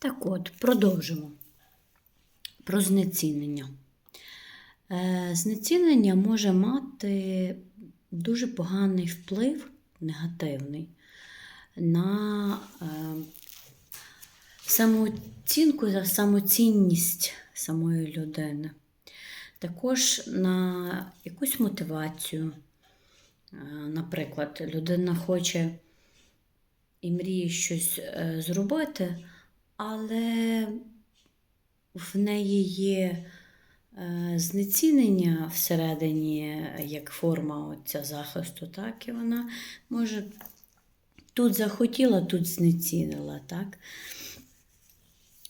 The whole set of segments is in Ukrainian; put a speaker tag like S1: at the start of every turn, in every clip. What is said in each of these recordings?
S1: Так от, продовжимо про знецінення. Е, Знецінення може мати дуже поганий вплив, негативний, на е, самооцінку та самоцінність самої людини. Також на якусь мотивацію. Е, Наприклад, людина хоче і мріє щось зробити, але в неї є е, знецінення всередині як форма ця захисту, так, і вона може тут захотіла, тут знецінила. Так?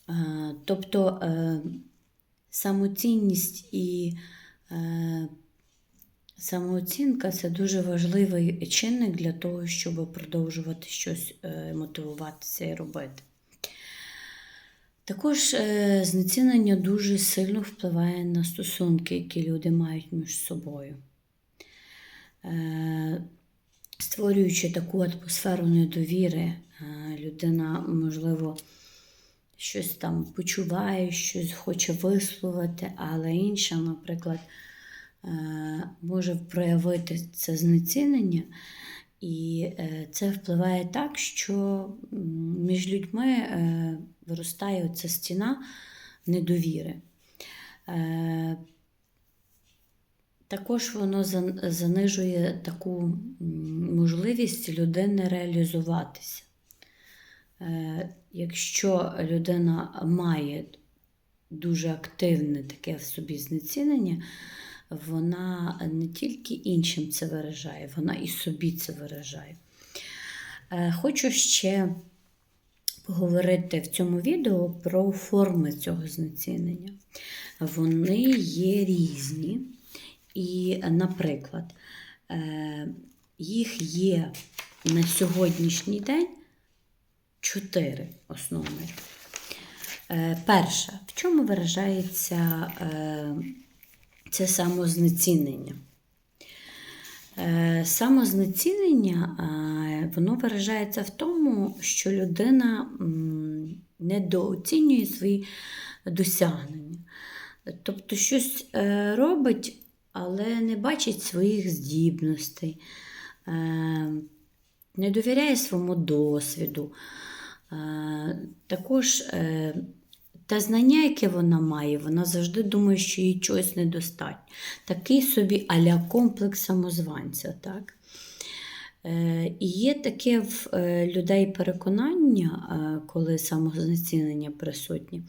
S1: Е, Тобто е, самоцінність і самооцінка це дуже важливий чинник для того, щоб продовжувати щось мотивуватися і робити. Також е, знецінення дуже сильно впливає на стосунки, які люди мають між собою. Е, Створюючи таку атмосферу недовіри, е, людина, можливо, щось там почуває, щось хоче висловити, але інша, наприклад, може проявити це знецінення, і е, це впливає так, що між людьми е, виростає ця стіна недовіри. Е, Також воно занижує таку можливість людини реалізуватися. Якщо людина має дуже активне таке в собі знецінення, вона не тільки іншим це виражає, вона і собі це виражає. Е, Хочу ще поговорити в цьому відео про форми цього знецінення. Вони є різні. І, наприклад, е, їх є на сьогоднішній день чотири основних. Е, Перша, в чому виражається це самознецінення? Е, Самознецінення е, воно виражається в тому, що людина недооцінює свої досягнення. Тобто щось е, робить, але не бачить своїх здібностей, не довіряє своєму досвіду. Також те знання, яке вона має, вона завжди думає, що їй чогось недостатньо. Такий собі аля комплекс самозванця. Так? Е, І є таке в е, людей переконання, е, коли самознецінення присутнє,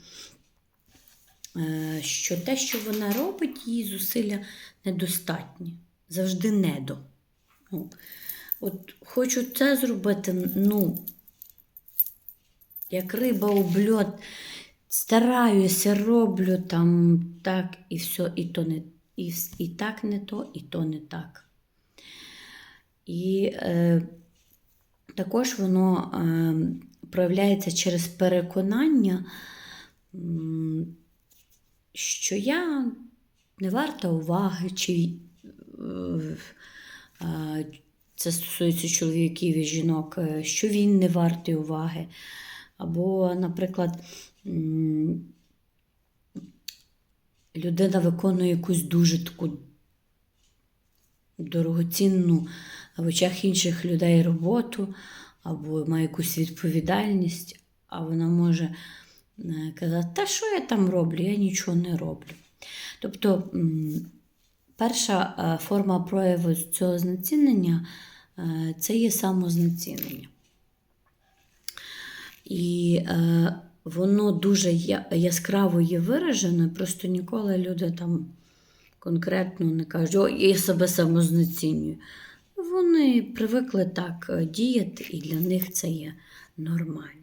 S1: що те, що вона робить, її зусилля недостатні, завжди недо. Ну, от хочу це зробити, ну, як риба об льот, стараюся, роблю там так і все, і то не, і, і так не то, і то не так. І е, також воно е, проявляється через переконання, що я не варта уваги, чи е, е, це стосується чоловіків і жінок, е, що він не вартий уваги. Або, наприклад, людина виконує якусь дуже таку дорогоцінну в очах інших людей роботу, або має якусь відповідальність, а вона може е, казати, та що я там роблю? Я нічого не роблю. Тобто, перша е, форма прояву цього знецінення е, це є самознецінення. І е, воно дуже яскраво є виражене, просто ніколи люди там конкретно не кажуть, о, я себе самознецінюю. Вони привикли так е, діяти, і для них це є нормально.